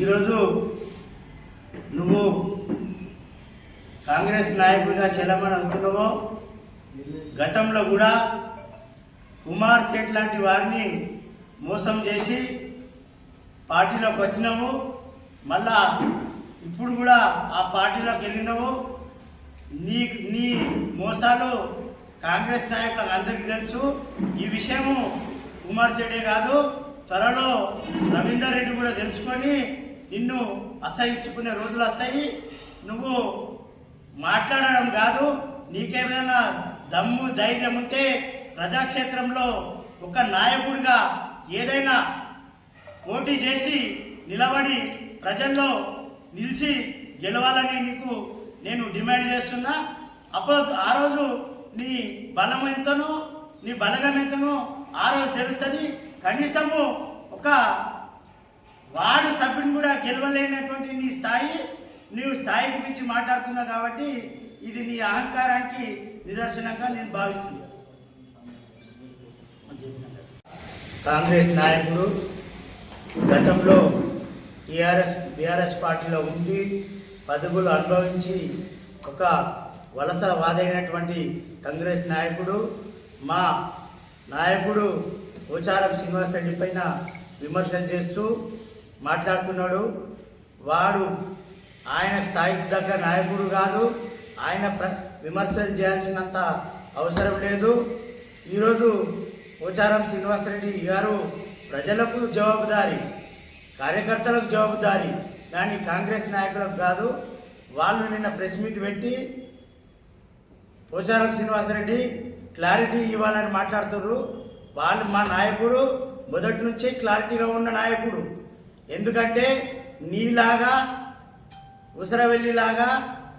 ఈరోజు నువ్వు కాంగ్రెస్ నాయకుడిగా చెల్లమని అవుతున్నావో? గతంలో కూడా కుమార్ సేట్ లాంటి వారిని మోసం చేసి పార్టీలోకి వచ్చినావు. మళ్ళా ఇప్పుడు కూడా ఆ పార్టీలోకి వెళ్ళినావు. నీ నీ మోసాలు కాంగ్రెస్ నాయకులకు అందరికీ తెలుసు. ఈ విషయము కుమార్ చెడే కాదు త్వరలో రవీందర్ రెడ్డి కూడా తెలుసుకొని నిన్ను అసహించుకునే రోజులు వస్తాయి. నువ్వు మాట్లాడడం కాదు. నీకేమైనా దమ్ము ధైర్యం ఉంటే ప్రజాక్షేత్రంలో ఒక నాయకుడిగా ఏదైనా పోటీ చేసి నిలబడి ప్రజల్లో నిలిచి గెలవాలని నీకు నేను డిమాండ్ చేస్తున్నా. అప్పుడు ఆ రోజు నీ బలం ఎంతనో నీ బలగం ఎంతనో ఆ రోజు తెలుస్తుంది. కనీసము ఒక వాడు సభ్యుని కూడా గెలవలేనటువంటి నీ స్థాయి నీవు స్థాయికి మించి మాట్లాడుతున్నావు కాబట్టి ఇది నీ అహంకారానికి నిదర్శనంగా నేను భావిస్తున్నాను కాంగ్రెస్ నాయకుడు గతంలో టీఆర్ఎస్ బీఆర్ఎస్ పార్టీలో ఉండి పదవులు అనుభవించి ఒక వలసవాదైనటువంటి కాంగ్రెస్ నాయకుడు మా నాయకుడు పోచారం శ్రీనివాస్ రెడ్డి పైన విమర్శలు చేస్తూ మాట్లాడుతున్నాడు. వాడు ఆయన స్థాయికి తగ్గ నాయకుడు కాదు. ఆయన ప్ర విమర్శలు చేయాల్సినంత అవసరం లేదు. ఈరోజు పోచారం శ్రీనివాసరెడ్డి గారు ప్రజలకు జవాబుదారి కార్యకర్తలకు జవాబుదారి. కానీ కాంగ్రెస్ నాయకులకు కాదు. వాళ్ళు నిన్న ప్రెస్ మీట్ పెట్టి పోచారం శ్రీనివాసరెడ్డి క్లారిటీ ఇవ్వాలని మాట్లాడుతున్నారు వాళ్ళు మా నాయకుడు మొదటి నుంచి క్లారిటీగా ఉన్న నాయకుడు. ఎందుకంటే నీలాగా ఉసరవెల్లిలాగా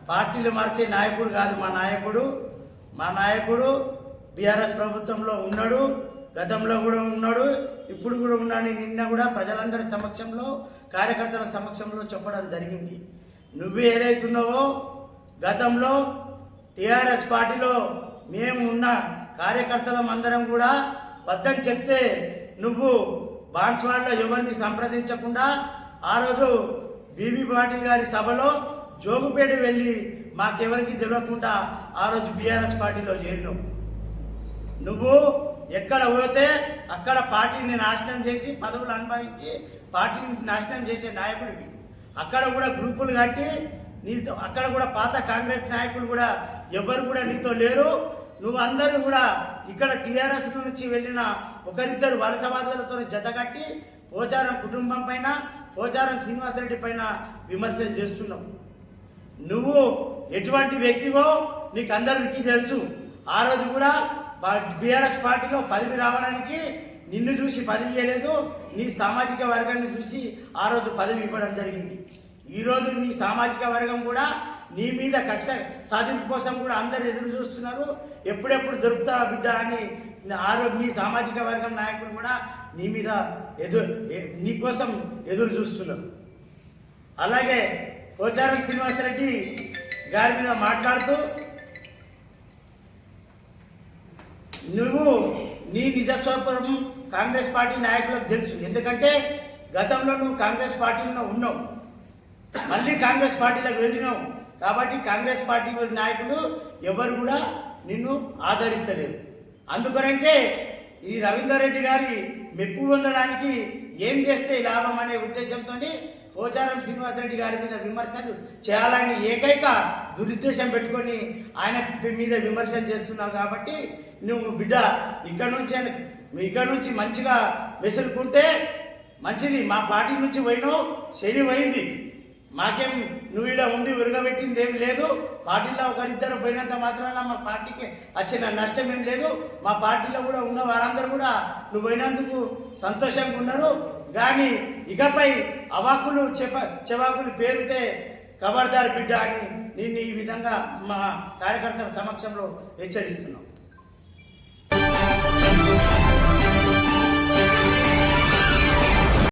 పార్టీలు మార్చే నాయకుడు కాదు మా నాయకుడు. మా నాయకుడు బీఆర్ఎస్ ప్రభుత్వంలో ఉన్నాడు గతంలో కూడా ఉన్నాడు ఇప్పుడు కూడా ఉన్నాడు నిన్న కూడా ప్రజలందరి సమక్షంలో కార్యకర్తల సమక్షంలో చెప్పడం జరిగింది. నువ్వు ఏదైతున్నావో గతంలో టీఆర్ఎస్ పార్టీలో మేము ఉన్న కార్యకర్తలం అందరం కూడా వద్దని చెప్తే నువ్వు బాన్స్వాడలో ఎవరిని సంప్రదించకుండా ఆ రోజు బీబీ పాటిల్ గారి సభలో జోగుపేట వెళ్ళి మాకెవరికి తెలియకుండా ఆ రోజు బీఆర్ఎస్ పార్టీలో చేరినావు నువ్వు ఎక్కడ పోతే అక్కడ పార్టీని నాశనం చేసి పదవులు అనుభవించి పార్టీని నాశనం చేసే నాయకుడివి. అక్కడ కూడా గ్రూపులు కట్టి నీతో అక్కడ కూడా పాత కాంగ్రెస్ నాయకులు కూడా ఎవరు కూడా నీతో లేరు. నువ్వు అందరూ కూడా ఇక్కడ టీఆర్ఎస్ నుంచి వెళ్ళిన ఒకరిద్దరు వలసవాదులతో జతగట్టి పోచారం కుటుంబం పైన పోచారం శ్రీనివాసరెడ్డి పైన విమర్శలు చేస్తున్నావు నువ్వు ఎటువంటి వ్యక్తివో నీకు అందరికీ తెలుసు. ఆ రోజు కూడా బీఆర్ఎస్ పార్టీలో పదవి రావడానికి నిన్ను చూసి పదవి ఇవ్వలేదు నీ సామాజిక వర్గాన్ని చూసి ఆ రోజు పదవి ఇవ్వడం జరిగింది. ఈరోజు నీ సామాజిక వర్గం కూడా నీ మీద కక్ష సాధింపు కోసం కూడా అందరు ఎదురు చూస్తున్నారు. ఎప్పుడెప్పుడు దొరుకుతా బిడ్డ అని ఆరో మీ సామాజిక వర్గం నాయకులు కూడా నీ మీద ఎదురు నీకోసం నీ కోసం ఎదురు చూస్తున్నారు. అలాగే పోచారం శ్రీనివాసరెడ్డి గారి మీద మాట్లాడుతూ నువ్వు నీ నిజస్వరూపం కాంగ్రెస్ పార్టీ నాయకులకు తెలుసు. ఎందుకంటే గతంలో నువ్వు కాంగ్రెస్ పార్టీలో ఉన్నావు. మళ్ళీ కాంగ్రెస్ పార్టీలోకి వెళ్ళినావు కాబట్టి కాంగ్రెస్ పార్టీ నాయకులు ఎవరు కూడా నిన్ను ఆదరిస్తలేరు. అందుకొరంటే ఈ రవీందర్ రెడ్డి గారి మెప్పు పొందడానికి ఏం చేస్తే లాభం అనే ఉద్దేశంతో పోచారం శ్రీనివాసరెడ్డి గారి మీద విమర్శలు చేయాలని ఏకైక దురుద్దేశం పెట్టుకొని ఆయన మీద విమర్శలు చేస్తున్నావు కాబట్టి నువ్వు బిడ్డ ఇక్కడ నుంచి ఇక్కడ నుంచి మంచిగా వెసులుకుంటే మంచిది. మా పార్టీ నుంచి పోయినావు శని పోయింది. మాకేం నువ్వు ఇక్కడ ఉండి విరగబెట్టింది ఏం లేదు. పార్టీలో ఒకరిద్దరు పోయినంత మాత్రాన మా పార్టీకి వచ్చిన నష్టం ఏం లేదు. మా పార్టీలో కూడా ఉన్న వారందరూ కూడా నువ్వు పోయినందుకు సంతోషంగా ఉన్నారు. కానీ ఇకపై అవాకులు చెప చెవాకులు పేరుతే ఖబర్దార్ బిడ్డ అని నిన్ను ఈ విధంగా మా కార్యకర్తల సమక్షంలో హెచ్చరిస్తున్నాం.